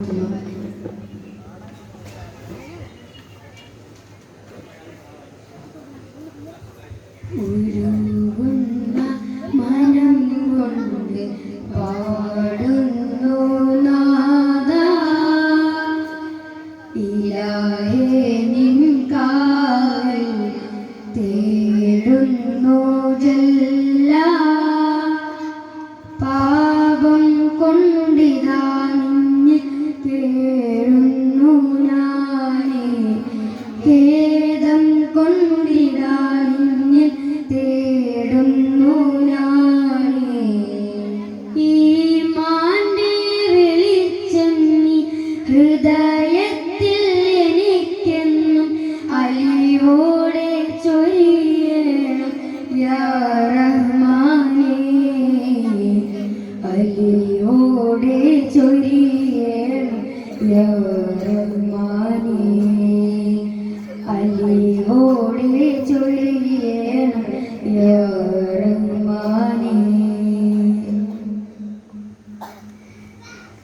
嗯。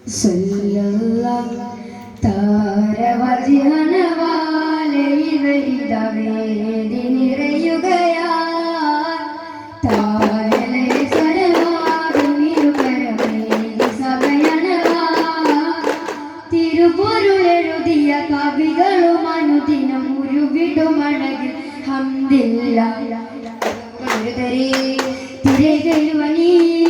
صلى الله താര വരിതവേദി നിറയുകയാ താരലേ തിരുപൊരുളെഴുതിയ കവികളും അനുദിനം ഉരുവിടുമണകിൽ ഹംദില്ല. തിരകയിൽ വലിയ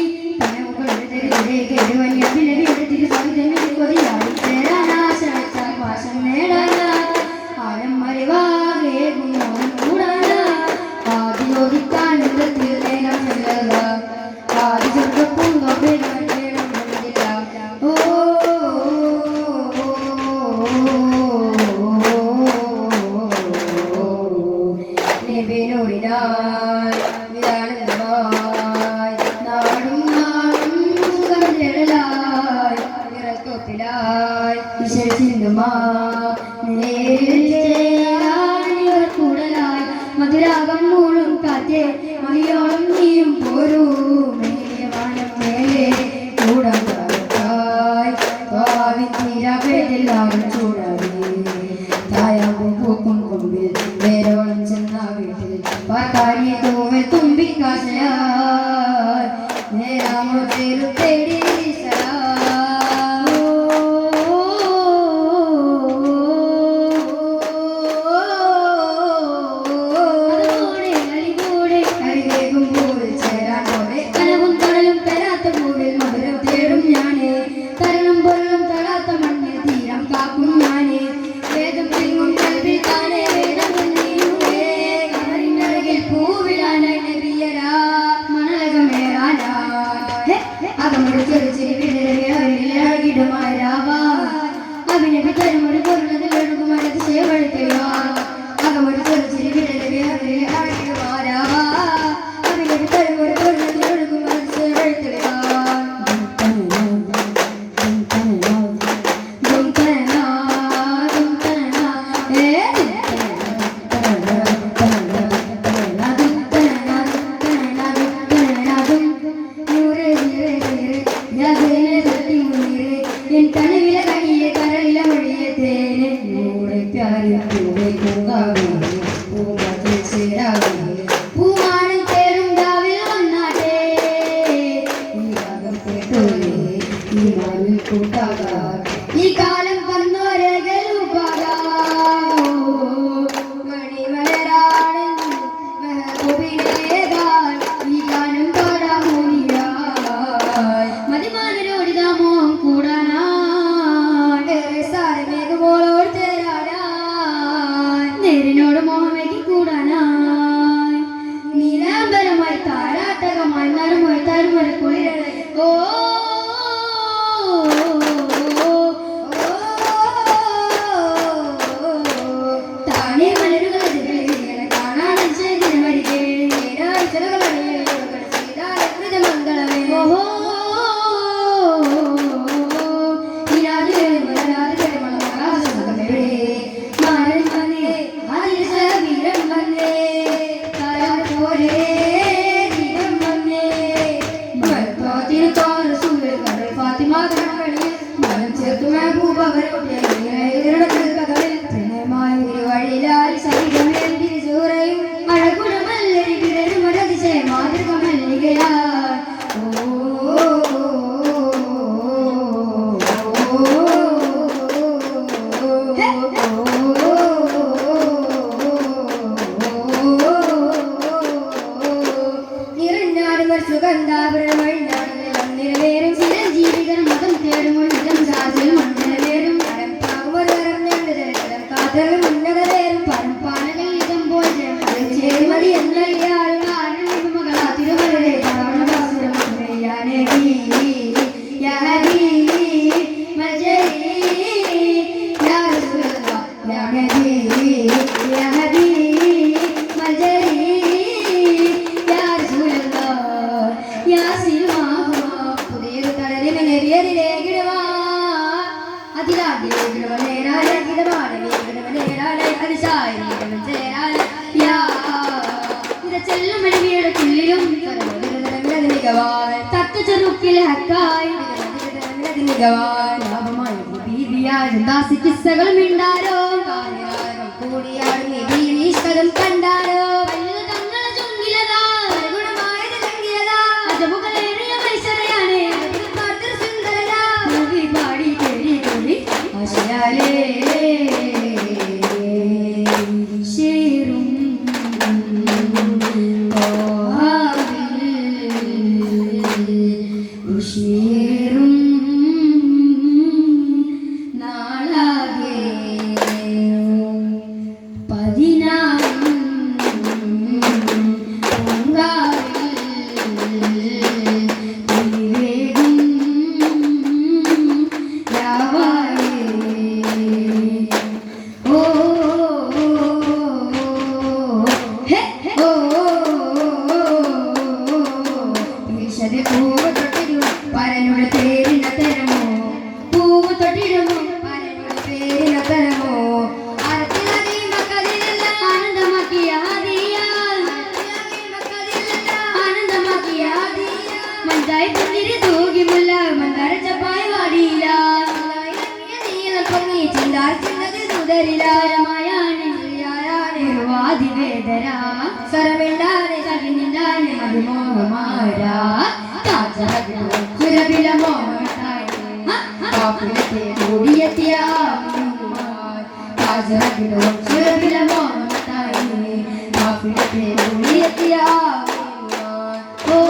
തത്വചെറുക്കിൽ ഹക്കായി. കിസ്സകൾ മിണ്ടാരോ കൂടിയാടും ഭീഷകം കണ്ടാരോ തങ്ങളെ ചുങ്കിലതാ. ഗുണമായത് ചങ്കിലതാ അജമുകളേറിയ മത്സരയാണ്. സുന്ദരതാ മൂവി പാടി കേറി കൂടി. ആശയാലേ. സുരഭില മോഹമായി കാപ്പിലത്തെ കൂടിയെത്തിയ ഓ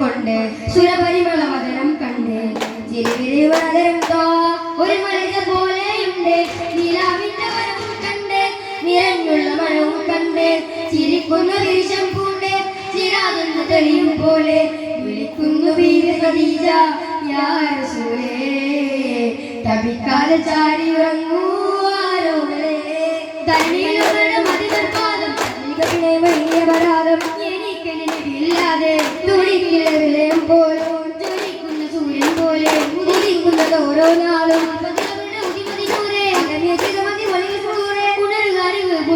കൊണ്ട് സുരപരിമള വദനം കണ്ട് ചിരിവിരിവതരം തോ ഒരു മലക പോലെയുണ്ട്. നിലാവിന്റെ മരവും കണ്ട് നിറഞ്ഞുള്ള മരവും കണ്ട് ചിരിക്കുന്ന വിരിശം പൂണ്ട് ചിരാതുന്ന തെളിയും പോലെ വിളിക്കുന്നു വീര ഖദീജ യാ ചാരി ഉറങ്ങൂ ആരോമലേ തന്നിലുള്ള മതികർപ്പാദം നികവിനെ വലിയ പരാതം എനിക്കെനില്ലാതെ തുടിക്കിലെ വിലയം പോലും ജ്വലിക്കുന്ന സൂര്യൻ പോലെ ഉദിക്കുന്നത് ഓരോ നാളും. പാടുമ്പോൾ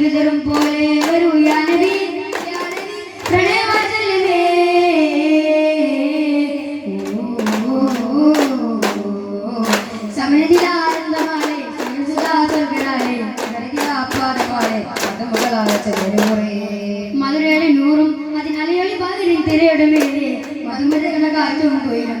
ഒളിവിതറും പോലെ വരൂ യാനവി പ്രണയവാചലമേ സമരത്തിലാനന്ദമാലേ സമരസുധാസ്വർഗനാലേ സമരത്തിലാപ്പാദമാലേ പദമുകളായ ചെറുപുറേ മധുരയുടെ നൂറും അതിനലയൊളി പകരും തിരയുടെ മേലെ മധുമതകള കാറ്റും കൊയിലും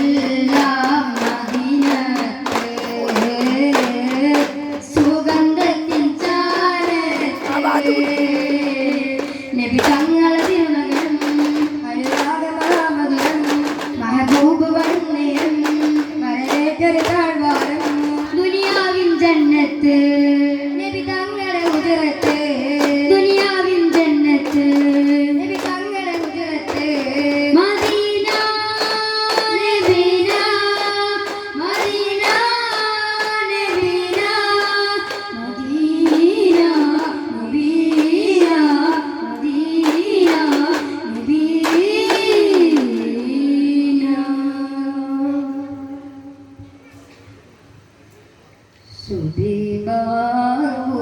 Allah.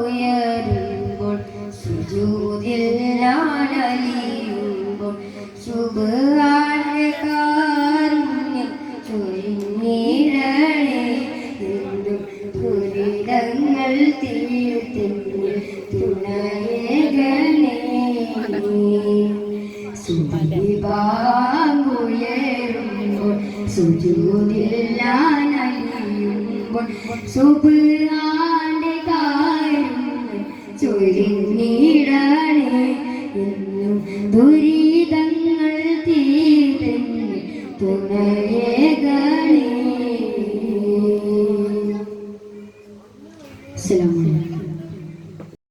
സ്തുതിമാറുയരുമ്പോൾ സുജൂതിൽ ഞാനലിയുമ്പോൾ ശുഭാകാരുണ്യം ചൊരിഞ്ഞിടണേ. എന്നും ദുരിതങ്ങൾ തീർത്തിന്റെ തുണയകനേ സ്തുതിമാറുയരുമ്പോൾ സുജൂതിൽ ഞാൻ சுபுரா